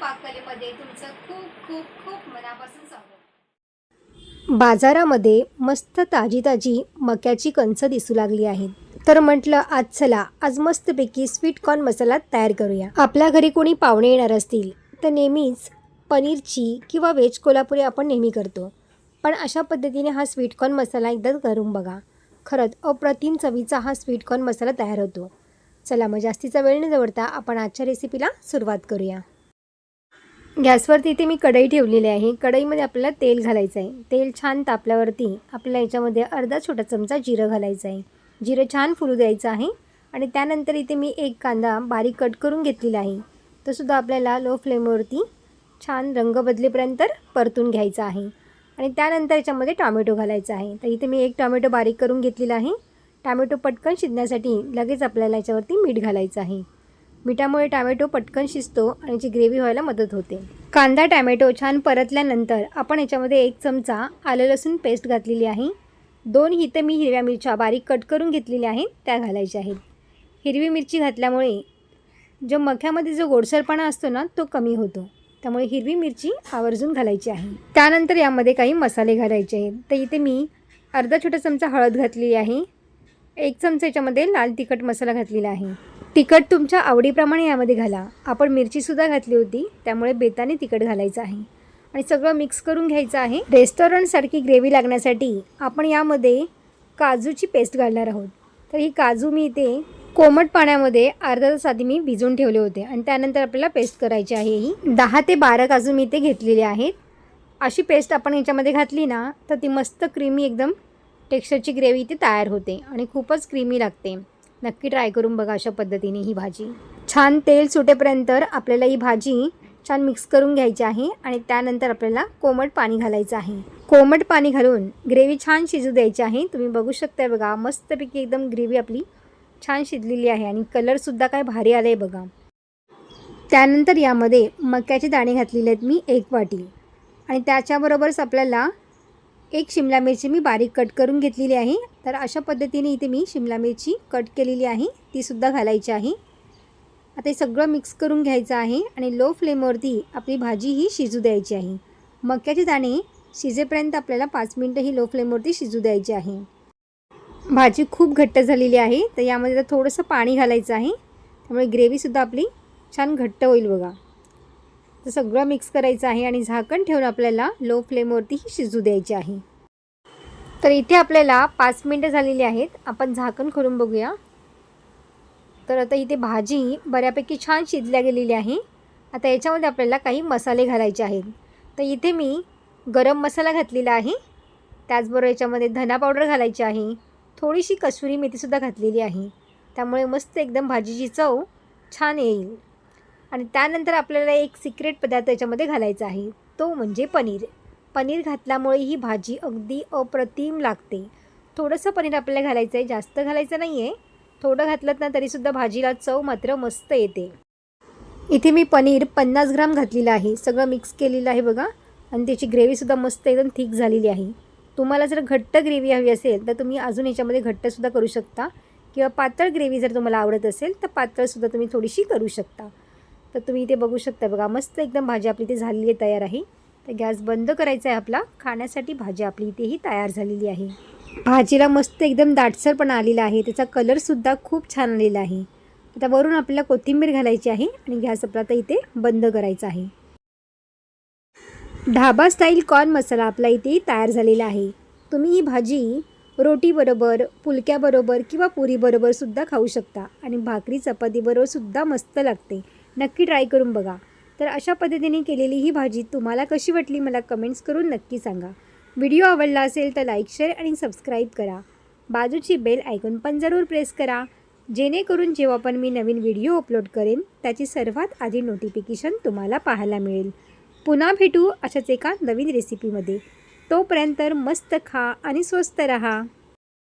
पाककलेमध्ये तुमचं खूप खूप खूप मनापासून स्वागत. बाजारामध्ये मस्त ताजी ताजी मक्याची कणसं दिसू लागली आहेत. तर म्हटलं आज चला आज मस्तपैकी स्वीट कॉर्न मसाला तयार करूया. आपल्या घरी कोणी पाहुणे येणार असतील तर नेहमीच पनीरची किंवा व्हेज कोल्हापुरी आपण नेहमी करतो. पण अशा पद्धतीने हा स्वीट कॉर्न मसाला एकदा करून बघा. खरंच अप्रतिम चवीचा हा स्वीट कॉर्न मसाला तयार होतो. चला मग जास्तीचा वेळ न जवळता आपण आजच्या रेसिपीला सुरुवात करूया. गॅसवरती इथे मी कढई ठेवलेली आहे. कढईमध्ये आपल्याला तेल घालायचं आहे. तेल छान तापल्यावरती आपल्याला याच्यामध्ये अर्धा छोटा चमचा जिरं घालायचं आहे. जिरं छान फुलू द्यायचं आहे आणि त्यानंतर इथे मी एक कांदा बारीक कट करून घेतलेला आहे. तोसुद्धा आपल्याला लो फ्लेमवरती छान रंग बदलेपर्यंत परतून घ्यायचा आहे. आणि त्यानंतर याच्यामध्ये टॉमॅटो घालायचा आहे. तर इथे मी एक टॉमॅटो बारीक करून घेतलेला आहे. टॉमॅटो पटकन शिजण्यासाठी लगेच आपल्याला याच्यावरती मीठ घालायचं आहे. मिठामुळे टॅमॅटो पटकन शिजतो आणि याची ग्रेव्ही व्हायला मदत होते. कांदा टॅमॅटो छान परतल्यानंतर आपण याच्यामध्ये एक चमचा आलं लसूण पेस्ट घातलेली आहे. दोन हितं मी हिरव्या मिरच्या बारीक कट करून घेतलेल्या आहेत त्या घालायच्या आहेत. हिरवी मिरची घातल्यामुळे जो मख्यामध्ये जो गोडसरपणा असतो ना तो कमी होतो. त्यामुळे हिरवी मिरची आवर्जून घालायची आहे. त्यानंतर यामध्ये काही मसाले घालायचे आहेत. तर इथे मी अर्धा छोटा चमचा हळद घातलेली आहे. एक चमचा याच्यामध्ये लाल तिखट मसाला घातलेला आहे. तिखट तुमच्या आवडीप्रमाणे यामध्ये घाला. आपण मिरचीसुद्धा घातली होती त्यामुळे बेताने तिखट घालायचं आहे. आणि सगळं मिक्स करून घ्यायचं आहे. रेस्टॉरंटसारखी ग्रेव्ही लागण्यासाठी आपण यामध्ये काजूची पेस्ट घालणार आहोत. तर ही काजू मी इथे कोमट पाण्यामध्ये अर्धा तास आधी मी भिजून ठेवले होते आणि त्यानंतर आपल्याला पेस्ट करायची आहे ही. दहा ते बारा काजू मी इथे घेतलेले आहेत. अशी पेस्ट आपण याच्यामध्ये घातली ना तर ती मस्त क्रीमी एकदम टेक्स्चरची ग्रेव्ही इथे तयार होते आणि खूपच क्रीमी लागते. नक्की ट्राय करून बघा अशा पद्धतीने ही भाजी. छान तेल सुटेपर्यंत आपल्याला ही भाजी छान मिक्स करून घ्यायची आहे आणि त्यानंतर आपल्याला कोमट पाणी घालायचं आहे. कोमट पाणी घालून ग्रेव्ही छान शिजू द्यायची आहे. तुम्ही बघू शकताय बघा मस्तपैकी एकदम ग्रेव्ही आपली छान शिजलेली आहे आणि कलरसुद्धा काय भारी आलं आहे बघा. त्यानंतर यामध्ये मक्याचे दाणे घातलेले आहेत मी एक वाटी. आणि त्याच्याबरोबरच आपल्याला एक शिमला मिरची मी बारीक कट करून घेतलेली आहे. तर अशा पद्धतीने इथे मी शिमला मिरची कट केलेली आहे. तीसुद्धा घालायची आहे. आता हे सगळं मिक्स करून घ्यायचं आहे आणि लो फ्लेमवरती आपली भाजी ही शिजू द्यायची आहे. मक्याचे दाणे शिजेपर्यंत आपल्याला पाच मिनटं ही लो फ्लेमवरती शिजू द्यायची आहे. भाजी खूप घट्ट झालेली आहे. तर यामध्ये थोडंसं पाणी घालायचं आहे. त्यामुळे ग्रेव्हीसुद्धा आपली छान घट्ट होईल बघा. तर सगळं मिक्स करायचं आहे आणि झाकण ठेवून आपल्याला लो फ्लेमवरती ही शिजू द्यायची आहे. तर इथे आपल्याला पाच मिनटं झालेली आहेत. आपण झाकण खोलून बघूया. तर आता इथे भाजी बऱ्यापैकी छान शिजल्या गेलेली आहे. आता याच्यामध्ये आपल्याला काही मसाले घालायचे आहेत. तर इथे मी गरम मसाला घातलेला आहे. त्याचबरोबर याच्यामध्ये धना पावडर घालायची आहे. थोडीशी कसुरी मेथीसुद्धा घातलेली आहे. त्यामुळे मस्त एकदम भाजीची चव छान येईल. आणि त्यानंतर आपल्याला एक सिक्रेट पदार्थ याच्यामध्ये घालायचा आहे. तो म्हणजे पनीर. पनीर घातल्यामुळे ही भाजी अगदी अप्रतिम लागते. थोडंसं पनीर आपल्याला घालायचं आहे. जास्त घालायचं नाही आहे थोडं घातलं ना तरीसुद्धा भाजीला चव मात्र मस्त येते. इथे मी पनीर पन्नास ग्राम घातलेलं आहे. सगळं मिक्स केलेलं आहे बघा. आणि त्याची ग्रेव्हीसुद्धा मस्त एकदम थिक झालेली आहे. तुम्हाला जर घट्ट ग्रेव्ही हवी असेल तर तुम्ही अजून याच्यामध्ये घट्टसुद्धा करू शकता. किंवा पातळ ग्रेव्ही जर तुम्हाला आवडत असेल तर पातळसुद्धा तुम्ही थोडीशी करू शकता. तर तुम्ही इथे बघू शकता बघा मस्त एकदम भाजी आपली इथे झालेली तयार आहे. तर गॅस बंद करायचा आहे आपला. खाण्यासाठी भाजी आपली इथेही तयार झालेली आहे. भाजीला मस्त एकदम दाटसरपणा आलेला आहे. त्याचा कलरसुद्धा खूप छान आलेला आहे. आता वरून आपल्याला कोथिंबीर घालायची आहे आणि गॅस आपला आता इथे बंद करायचा आहे. ढाबा स्टाईल कॉर्न मसाला आपला इथे तयार झालेला आहे. तुम्ही ही भाजी रोटीबरोबर पुलक्याबरोबर किंवा पुरीबरोबर सुद्धा खाऊ शकता आणि भाकरी चपातीबरोबर सुद्धा मस्त लागते. नक्की ट्राय करून बघा. तर अशा पद्धतीने केलेली ही भाजी तुम्हाला कशी वाटली मला कमेंट्स करून नक्की सांगा. व्हिडिओ आवडला असेल तर लाईक शेअर आणि सबस्क्राईब करा. बाजूची बेल ऐकून पण जरूर प्रेस करा. जेणेकरून जेव्हा पण मी नवीन व्हिडिओ अपलोड करेन त्याची सर्वात आधी नोटिफिकेशन तुम्हाला पाहायला मिळेल. पुन्हा भेटू अशाच एका नवीन रेसिपीमध्ये तोपर्यंत मस्त खा आणि स्वस्त रहा.